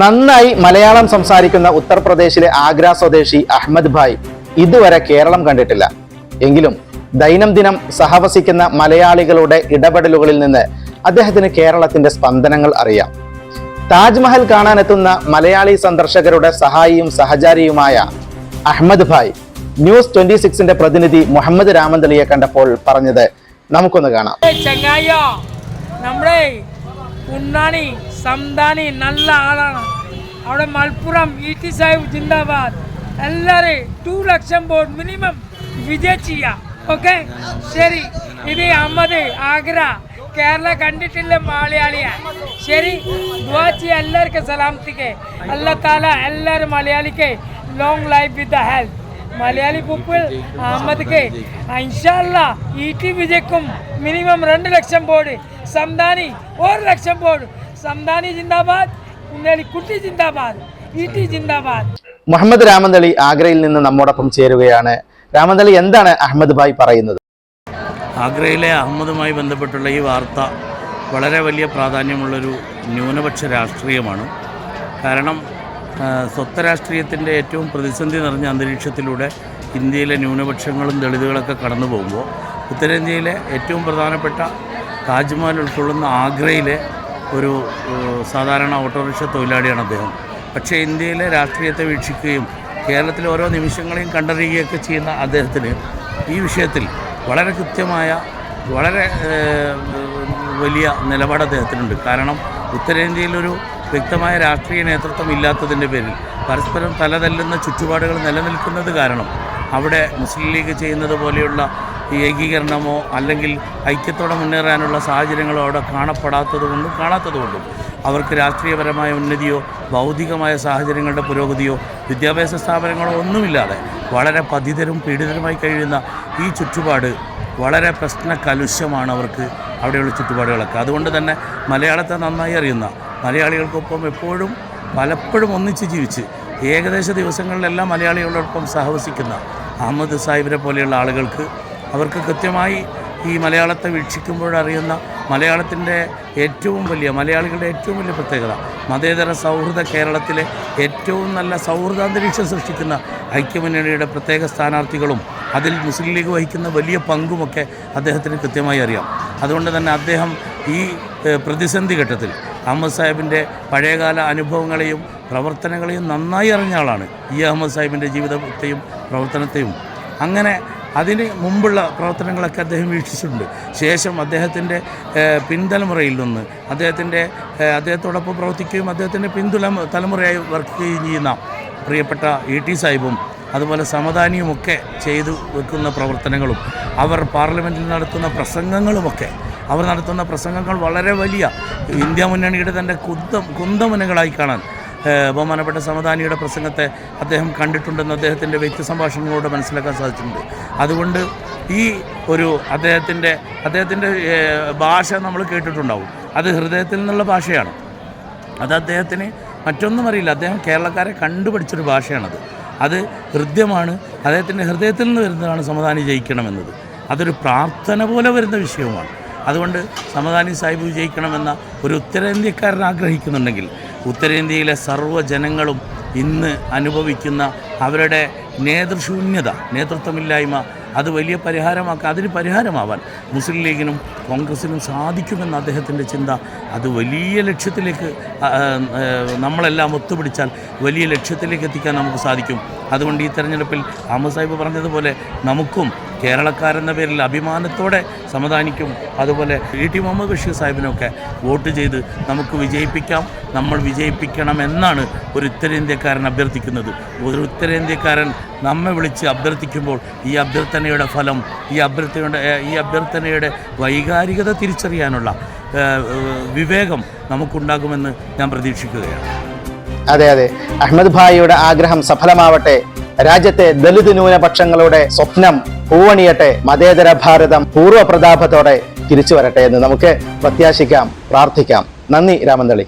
നന്നായി മലയാളം സംസാരിക്കുന്ന ഉത്തർപ്രദേശിലെ ആഗ്ര സ്വദേശി അഹമ്മദ് ഭായ് ഇതുവരെ കേരളം കണ്ടിട്ടില്ല. എങ്കിലും ദൈനംദിനം സഹവസിക്കുന്ന മലയാളികളുടെ ഇടപെടലുകളിൽ നിന്ന് അദ്ദേഹത്തിന് കേരളത്തിന്റെ സ്പന്ദനങ്ങൾ അറിയാം. താജ്മഹൽ കാണാനെത്തുന്ന മലയാളി സന്ദർശകരുടെ സഹായിയും സഹചാരിയുമായ അഹമ്മദ് ഭായ് ന്യൂസ് ട്വന്റി സിക്സിന്റെ പ്രതിനിധി മുഹമ്മദ് രാമന്തളിയെ കണ്ടപ്പോൾ പറഞ്ഞത് നമുക്കൊന്ന് കാണാം. ചങ്ങായോ നമ്മുടെ സംദാനി നല്ല ആളാണ്. അവിടെ മലപ്പുറം ഇ ടി സാഹിബ് ജിന്ദാബാദ്. എല്ലാവരും ടു ലക്ഷം വോട്ട് മിനിമം വിജയ് ചെയ്യാം. ഓക്കെ ശരി. ഇത് അഹമ്മദ് ആഗ്ര കേരള കണ്ടിട്ടില്ല മലയാളിയാണ് ശരി. ദുവാച്ചി എല്ലാവർക്കും സലാമത്തിക്ക് അല്ലാ താല എല്ലാവരും മലയാളിക്ക് long life with the health Malayali people അഹമ്മദ്ക്ക് ഇൻഷാല്ല ഇ ടി വിജയ്ക്കും മിനിമം രണ്ട് ലക്ഷം ബോർഡ് സംദാനി ഒരു ലക്ഷം board Samadani zindabad Kutty zindabad E T zindabad. Muhammad Ramanthali ആഗ്രയിൽ നിന്ന് നമ്മോടൊപ്പം ചേരുകയാണ്. രാമന്തളി എന്താണ് അഹമ്മദ് ഭായ് പറയുന്നത്? ആഗ്രയിലെ അഹമ്മദുമായി ബന്ധപ്പെട്ടുള്ള ഈ വാർത്ത വളരെ വലിയ പ്രാധാന്യമുള്ളൊരു ന്യൂനപക്ഷ രാഷ്ട്രീയമാണ്. കാരണം സ്വത്ത രാഷ്ട്രീയത്തിന്റെ ഏറ്റവും പ്രതിസന്ധി നിറഞ്ഞ അന്തരീക്ഷത്തിലൂടെ ഇന്ത്യയിലെ ന്യൂനപക്ഷങ്ങളും ദളിതുകളൊക്കെ കടന്നു പോകുമ്പോൾ ഉത്തരേന്ത്യയിലെ ഏറ്റവും പ്രധാനപ്പെട്ട താജ്മഹൽ ഉൾക്കൊള്ളുന്ന ആഗ്രയിലെ ഒരു സാധാരണ ഓട്ടോറിക്ഷ തൊഴിലാളിയാണ് അദ്ദേഹം. പക്ഷേ ഇന്ത്യയിലെ രാഷ്ട്രീയത്തെ വീക്ഷിക്കുകയും കേരളത്തിലെ ഓരോ നിമിഷങ്ങളെയും കണ്ടറിയുകയൊക്കെ ചെയ്യുന്ന അദ്ദേഹത്തിന് ഈ വിഷയത്തിൽ വളരെ കൃത്യമായ വളരെ വലിയ നിലപാട് അദ്ദേഹത്തിനുണ്ട്. കാരണം ഉത്തരേന്ത്യയിലൊരു വ്യക്തമായ രാഷ്ട്രീയ നേതൃത്വം ഇല്ലാത്തതിന്റെ പേരിൽ പരസ്പരം തലതല്ലുന്ന ചുറ്റുപാടുകൾ നിലനിൽക്കുന്നത് കാരണം അവിടെ മുസ്ലിം ലീഗ് ചെയ്യുന്നത് പോലെയുള്ള ഈ ഏകീകരണമോ അല്ലെങ്കിൽ ഐക്യത്തോടെ മുന്നേറാനുള്ള സാഹചര്യങ്ങളോ അവിടെ കാണപ്പെടാത്തതുകൊണ്ടും കാണാത്തതുകൊണ്ടും അവർക്ക് രാഷ്ട്രീയപരമായ ഉന്നതിയോ ഭൗതികമായ സാഹചര്യങ്ങളുടെ പുരോഗതിയോ വിദ്യാഭ്യാസ സ്ഥാപനങ്ങളോ ഒന്നുമില്ലാതെ വളരെ പതിതരും പീഡിതരുമായി കഴിയുന്ന ഈ ചുറ്റുപാട് വളരെ പ്രശ്ന കലുഷമാണ് അവർക്ക് അവിടെയുള്ള ചുറ്റുപാടുകളൊക്കെ. അതുകൊണ്ട് തന്നെ മലയാളത്തെ നന്നായി അറിയുന്ന മലയാളികൾക്കൊപ്പം എപ്പോഴും പലപ്പോഴും ഒന്നിച്ച് ജീവിച്ച് ഏകദേശ ദിവസങ്ങളിലെല്ലാം മലയാളികളോടൊപ്പം സഹവസിക്കുന്ന അഹമ്മദ് സാഹിബിനെ പോലെയുള്ള ആളുകൾക്ക് അവർക്ക് കൃത്യമായി ഈ മലയാളത്തെ വീക്ഷിക്കുമ്പോഴറിയുന്ന മലയാളത്തിന്റെ ഏറ്റവും വലിയ മലയാളികളുടെ ഏറ്റവും വലിയ പ്രത്യേകത മതേതര സൗഹൃദ കേരളത്തിലെ ഏറ്റവും നല്ല സൗഹൃദാന്തരീക്ഷം സൃഷ്ടിക്കുന്ന ഐക്യമുന്നണിയുടെ പ്രത്യേക സ്ഥാനാർത്ഥികളും അതിൽ മുസ്ലിം ലീഗ് വഹിക്കുന്ന വലിയ പങ്കുമൊക്കെ അദ്ദേഹത്തിന് കൃത്യമായി അറിയാം. അതുകൊണ്ട് തന്നെ അദ്ദേഹം ഈ പ്രതിസന്ധി ഘട്ടത്തിൽ അഹമ്മദ് സാഹിബിന്റെ പഴയകാല അനുഭവങ്ങളെയും പ്രവർത്തനങ്ങളെയും നന്നായി അറിഞ്ഞ ആളാണ് ഈ അഹമ്മദ് സാഹിബിന്റെ ജീവിതത്തെയും പ്രവർത്തനത്തെയും. അങ്ങനെ അതിന് മുമ്പുള്ള പ്രവർത്തനങ്ങളൊക്കെ അദ്ദേഹം വീക്ഷിച്ചിട്ടുണ്ട്. ശേഷം അദ്ദേഹത്തിന്റെ പിൻതലമുറയിൽ നിന്ന് അദ്ദേഹത്തിന്റെ അദ്ദേഹത്തോടൊപ്പം പ്രവർത്തിക്കുകയും അദ്ദേഹത്തിന്റെ പിന്തുല തലമുറയായി വർക്ക് ചെയ്യുന്ന പ്രിയപ്പെട്ട ഇ ടി സാഹിബും അതുപോലെ സമദാനിയുമൊക്കെ ചെയ്തു വെക്കുന്ന പ്രവർത്തനങ്ങളും അവർ പാർലമെന്റിൽ നടത്തുന്ന പ്രസംഗങ്ങളുമൊക്കെ അവർ നടത്തുന്ന പ്രസംഗങ്ങൾ വളരെ വലിയ ഇന്ത്യ മുന്നണിയുടെ തന്റെ കുന്ത കുന്തമുനകളായി കാണാൻ ബഹുമാനപ്പെട്ട സമദാനിയുടെ പ്രസംഗത്തെ അദ്ദേഹം കണ്ടിട്ടുണ്ടെന്ന് അദ്ദേഹത്തിന്റെ വ്യക്തി സംഭാഷണങ്ങളോട് മനസ്സിലാക്കാൻ സാധിച്ചിട്ടുണ്ട്. അതുകൊണ്ട് ഈ ഒരു അദ്ദേഹത്തിന്റെ അദ്ദേഹത്തിന്റെ ഭാഷ നമ്മൾ കേട്ടിട്ടുണ്ടാവും. അത് ഹൃദയത്തിൽ നിന്നുള്ള ഭാഷയാണ്. അത് അദ്ദേഹത്തിന് മറ്റൊന്നും അറിയില്ല. അദ്ദേഹം കേരളക്കാരെ കണ്ടുപിടിച്ചൊരു ഭാഷയാണത്. അത് ഹൃദ്യമാണ്. അദ്ദേഹത്തിന്റെ ഹൃദയത്തിൽ നിന്ന് വരുന്നതാണ് സമദാനി ജയിക്കണമെന്നത്. അതൊരു പ്രാർത്ഥന പോലെ വരുന്ന വിഷയവുമാണ്. അതുകൊണ്ട് സമദാനി സാഹിബ് വിജയിക്കണമെന്ന ഒരു ഉത്തരേന്ത്യക്കാരൻ ആഗ്രഹിക്കുന്നുണ്ടെങ്കിൽ ഉത്തരേന്ത്യയിലെ സർവ ജനങ്ങളും ഇന്ന് അനുഭവിക്കുന്ന അവരുടെ നേതൃശൂന്യത നേതൃത്വമില്ലായ്മ അത് വലിയ പരിഹാരമാക്കുക അതിന് പരിഹാരമാവാൻ മുസ്ലിം ലീഗിനും കോൺഗ്രസിനും സാധിക്കുമെന്ന അദ്ദേഹത്തിന്റെ ചിന്ത അത് വലിയ ലക്ഷ്യത്തിലേക്ക് നമ്മളെല്ലാം ഒത്തുപിടിച്ചാൽ വലിയ ലക്ഷ്യത്തിലേക്ക് എത്തിക്കാൻ നമുക്ക് സാധിക്കും. അതുകൊണ്ട് ഈ തെരഞ്ഞെടുപ്പിൽ അഹമ്മദ് സാഹിബ് പറഞ്ഞതുപോലെ നമുക്കും കേരളക്കാരെന്ന പേരിൽ അഭിമാനത്തോടെ സമാധാനിക്കും. അതുപോലെ ഇ ടി മുഹമ്മദ് ബഷീർ സാഹിബിനൊക്കെ വോട്ട് ചെയ്ത് നമുക്ക് വിജയിപ്പിക്കാം നമ്മൾ വിജയിപ്പിക്കണം എന്നാണ് ഒരു ഉത്തരേന്ത്യക്കാരൻ അഭ്യർത്ഥിക്കുന്നത്. ഒരു ഉത്തരേന്ത്യക്കാരൻ നമ്മെ വിളിച്ച് അഭ്യർത്ഥിക്കുമ്പോൾ ഈ അഭ്യർത്ഥനയുടെ ഫലം ഈ അഭ്യർത്ഥനയുടെ ഈ അഭ്യർത്ഥനയുടെ വൈകാരികത തിരിച്ചറിയാനുള്ള വിവേകം നമുക്കുണ്ടാകുമെന്ന് ഞാൻ പ്രതീക്ഷിക്കുകയാണ്. അതെ അതെ. അഹമ്മദ് ഭായിയുടെ ആഗ്രഹം സഫലമാവട്ടെ രാജ്യത്തെ ദലിത് ന്യൂനപക്ഷങ്ങളുടെ സ്വപ്നം പൂവണിയട്ടെ മതേതര ഭാരതം പൂർവപ്രതാപത്തോടെ തിരിച്ചു വരട്ടെ എന്ന് നമുക്ക് പ്രത്യാശിക്കാം പ്രാർത്ഥിക്കാം. നന്ദി രാമന്തളി